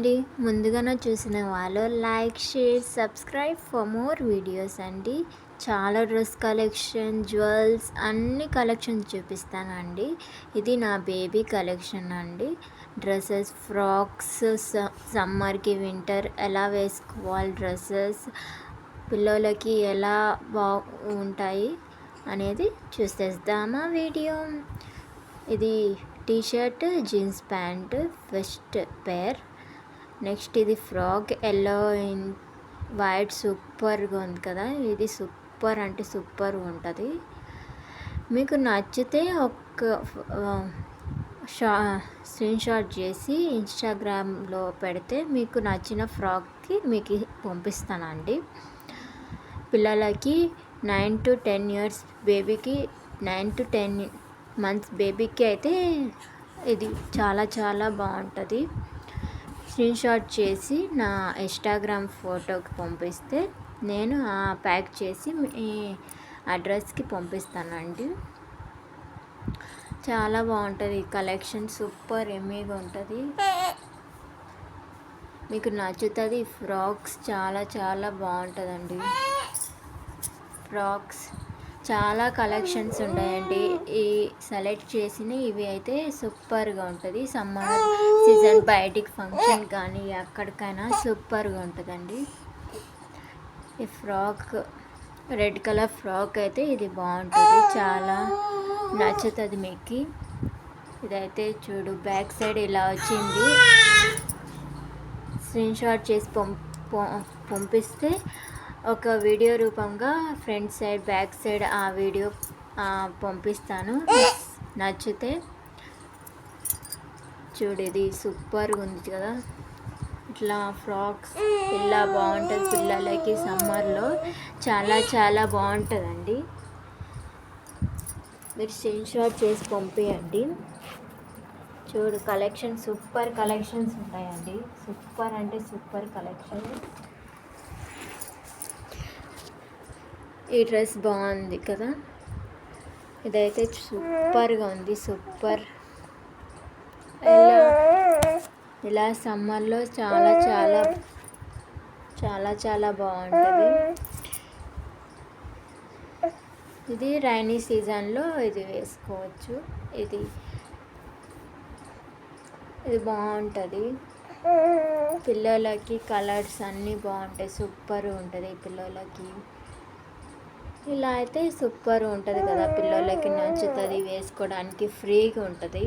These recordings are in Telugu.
అండి. ముందుగానే చూసిన వాళ్ళు like share subscribe for more videos అండి. చాలా డ్రెస్ కలెక్షన్ జ్యువెల్స్ అన్ని కలెక్షన్ చూపిస్తానండి. ఇది నా బేబీ కలెక్షన్ అండి. డ్రెస్సెస్ ఫ్రాక్స్ సమ్మర్కి వింటర్ ఎలా వేసుకోవాలి డ్రెస్సెస్ పిల్లలకి ఎలా బాగుంటాయి అనేది చూసేద్దామా వీడియో. ఇది T-shirt jeans pant first pair. Next ఇది ఫ్రాక్ ఎల్లో ఇన్ వైట్ సూపర్గా ఉంది కదా. ఇది సూపర్ అంటే సూపర్ ఉంటుంది. మీకు నచ్చితే ఒక షా స్క్రీన్ షాట్ చేసి ఇన్స్టాగ్రామ్లో పెడితే మీకు నచ్చిన ఫ్రాక్కి మీకు పంపిస్తానండి. పిల్లలకి నైన్ టు టెన్ ఇయర్స్ బేబీకి నైన్ టు టెన్ మంత్స్ బేబీకి అయితే ఇది చాలా చాలా బాగుంటుంది. స్క్రీన్షాట్ చేసి నా ఇన్స్టాగ్రామ్ ఫోటోకి పంపిస్తే నేను ప్యాక్ చేసి మీ అడ్రస్కి పంపిస్తానండి. చాలా బాగుంటుంది. కలెక్షన్ సూపర్ ఎమ్మీగా ఉంటుంది. మీకు నచ్చుతుంది. ఫ్రాక్స్ చాలా చాలా బాగుంటుందండి. ఫ్రాక్స్ చాలా కలెక్షన్స్ ఉంటాయండి. ఈ సెలెక్ట్ చేసిన ఇవి అయితే సూపర్గా ఉంటుంది. సమ్మర్ సీజన్ బయటికి ఫంక్షన్ కానీ ఎక్కడికైనా సూపర్గా ఉంటుందండి. ఈ ఫ్రాక్ రెడ్ కలర్ ఫ్రాక్ అయితే ఇది బాగుంటుంది. చాలా నచ్చుతుంది మీకు. ఇదైతే చూడు బ్యాక్ సైడ్ ఇలా వచ్చింది. స్క్రీన్ షాట్ చేసి పంపిస్తే ఒక వీడియో రూపంగా ఫ్రంట్ సైడ్ బ్యాక్ సైడ్ ఆ వీడియో పంపిస్తాను. నచ్చితే చూడు ఇది సూపర్గా ఉంది కదా. ఇట్లా ఫ్రాక్స్ ఇలా బాగుంటుంది. పిల్లలకి సమ్మర్లో చాలా చాలా బాగుంటుందండి. మీరు స్క్రీన్ షాట్ చేసి పంపించండి చూడు కలెక్షన్ సూపర్ కలెక్షన్స్ ఉంటాయండి. సూపర్ అంటే సూపర్ కలెక్షన్ ఈ డ్రెస్ బాగుంది కదా? ఇదైతే సూపర్గా ఉంది సూపర్. ఇలా ఇలా సమ్మర్లో చాలా చాలా చాలా చాలా బాగుంటుంది. ఇది రైనీ సీజన్లో ఇది వేసుకోవచ్చు. ఇది ఇది బాగుంటుంది. పిల్లలకి కలర్స్ అన్నీ బాగుంటాయి సూపర్ ఉంటుంది పిల్లలకి. ఇలా అయితే సూపర్ ఉంటుంది కదా పిల్లలకి నచ్చుతుంది వేసుకోవడానికి ఫ్రీగా ఉంటుంది.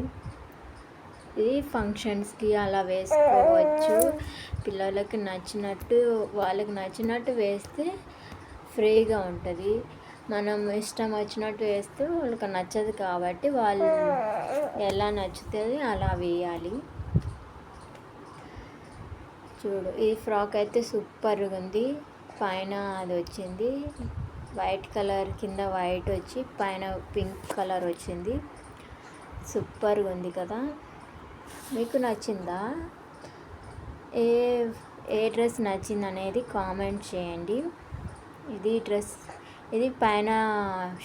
ఇది ఫంక్షన్స్కి అలా వేసుకోవచ్చు. పిల్లలకి నచ్చినట్టు వాళ్ళకి నచ్చినట్టు వేస్తే ఫ్రీగా ఉంటుంది. మనం ఇష్టం వచ్చినట్టు వేస్తే వాళ్ళకి నచ్చదు కాబట్టి వాళ్ళు ఎలా నచ్చుతుంది అలా వేయాలి. చూడు ఈ ఫ్రాక్ అయితే సూపర్గా ఉంది. పైన అది వచ్చింది. వైట్ కలర్ కింద వైట్ వచ్చి పైన పింక్ కలర్ వచ్చింది. సూపర్గా ఉంది కదా. మీకు నచ్చిందా? ఏ ఏ డ్రెస్ నచ్చింది అనేది కామెంట్ చేయండి. ఇది డ్రెస్ ఇది పైన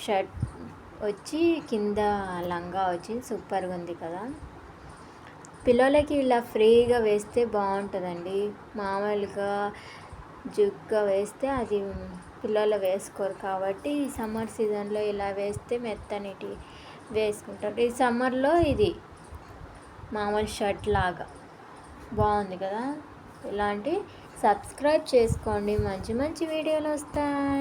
షర్ట్ వచ్చి కింద లంగా వచ్చి సూపర్గా ఉంది కదా. పిల్లలకి ఇలా ఫ్రీగా వేస్తే బాగుంటుందండి. మామూలుగా జుగ్గా వేస్తే అది పిల్లలు వేసుకోరు కాబట్టి ఈ సమ్మర్ సీజన్లో ఇలా వేస్తే మెత్తనిటి వేసుకుంటారు. ఈ సమ్మర్లో ఇది మామూలు షర్ట్ లాగా బాగుంది కదా? ఇలాంటి సబ్స్క్రైబ్ చేసుకోండి. మంచి మంచి వీడియోలు వస్తాయి.